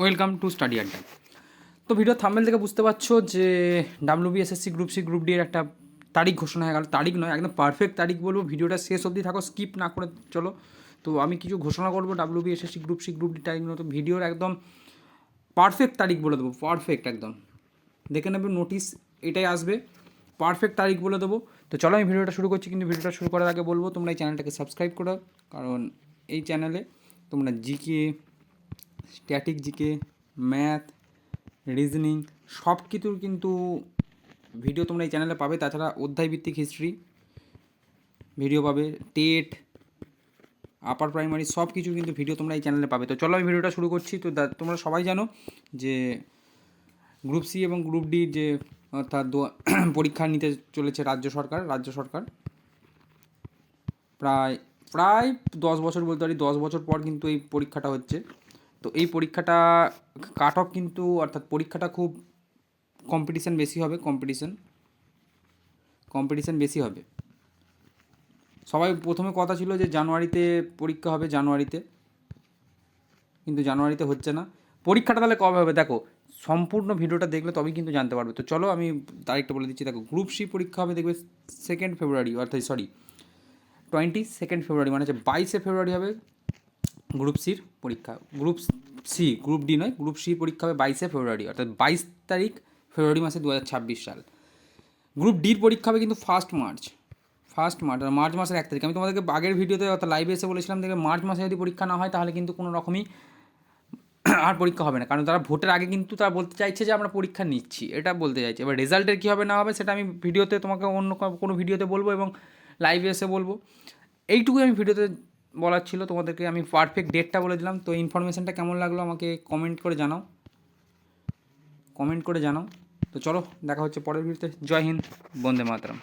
Welcome to study আড্ডা তো video thumbnail থেকে বুঝতে পারছ যে W B S S C group C group D এর একটা তারিখ ঘোষণা হয়ে গেল। তারিখ নয়, একদম পারফেক্ট তারিখ বলব। ভিডিওটা শেষ অবধি থাকো স্কিপ না করে চলো। তো আমি কিছু ঘোষণা করব W B S S C group C group D তারিখ তো ভিডিওর একদম পারফেক্ট তারিখ বলে দেবো পারফেক্ট একদম। দেখে নেবে নোটিশ এটাই আসবে। পারফেক্ট তারিখ বলে দেবো। তো চলো আমি ভিডিওটা শুরু করছি, কিন্তু ভিডিওটা শুরু করার আগে বলব, তোমরা এই চ্যানেলটাকে সাবস্ক্রাইব করো কারণ এই চ্যানেলে তোমরা GK static GK math reasoning সব কিছুর কিন্তু ভিডিও তোমরা এই চ্যানেলে পাবে। তাছাড়া অধ্যায়ভিত্তিক হিস্ট্রি ভিডিও পাবে, টেট আপার প্রাইমারি সব কিছু কিন্তু ভিডিও তোমরা এই চ্যানেলে পাবে। তো চলো আমি ভিডিওটা শুরু করছি। তো তোমরা সবাই জানো যে গ্রুপ সি এবং গ্রুপ ডি যে, অর্থাৎ পরীক্ষা নিতে চলেছে রাজ্য সরকার রাজ্য সরকার। প্রায় প্রায় দশ বছর বলতে পারি, দশ বছর পর কিন্তু এই পরীক্ষাটা হচ্ছে। তো এই পরীক্ষাটা কাট অফ কিন্তু, অর্থাৎ পরীক্ষাটা খুব কম্পিটিশান বেশি হবে কম্পিটিশান কম্পিটিশান বেশি হবে। সবাই প্রথমে কথা ছিল যে জানুয়ারিতে পরীক্ষা হবে, জানুয়ারিতে। কিন্তু জানুয়ারিতে হচ্ছে না। পরীক্ষাটা তাহলে কবে হবে? দেখো, সম্পূর্ণ ভিডিওটা দেখলে তবেই কিন্তু জানতে পারবে। তো চলো আমি তারিখটা বলে দিচ্ছি। দেখো গ্রুপ সি পরীক্ষা হবে দেখবে সেকেন্ড ফেব্রুয়ারি অর্থাৎ সরি টোয়েন্টি সেকেন্ড ফেব্রুয়ারি মানে হচ্ছে বাইশে ফেব্রুয়ারি হবে। গ্রুপ সির পরীক্ষা, গ্রুপ সি, গ্রুপ ডি নয়, গ্রুপ সি পরীক্ষা হবে বাইশে ফেব্রুয়ারি, অর্থাৎ বাইশ তারিখ ফেব্রুয়ারি মাসে দু হাজার ছাব্বিশ সাল। গ্রুপ ডির পরীক্ষা হবে কিন্তু ফার্স্ট মার্চ ফার্স্ট মার্চ, আর মার্চ মাসের এক তারিখ। আমি তোমাদেরকে আগের ভিডিওতে অর্থাৎ লাইভে এসে বলেছিলাম দেখবে মার্চ মাসে যদি পরীক্ষা না হয়, তাহলে কিন্তু কোনো রকমই আর পরীক্ষা হবে না। কারণ তারা ভোটের আগে কিন্তু তারা বলতে চাইছে যে আমরা পরীক্ষা নিচ্ছি, এটা বলতে চাইছে। এবার রেজাল্টের কী হবে না হবে সেটা আমি ভিডিওতে তোমাকে অন্য কোনো ভিডিওতে বলব এবং লাইভে এসে বলব। এইটুকুই আমি ভিডিওতে বলার ছিল, তোমাদেরকে আমি পারফেক্ট ডেটটা বলে দিলাম। তো ইনফরমেশানটা কেমন লাগল আমাকে কমেন্ট করে জানাও। কমেন্ট করে জানাও। তো চলো, দেখা হচ্ছে পরের ভিডিওতে। জয় হিন্দ, বন্দে মাতরম।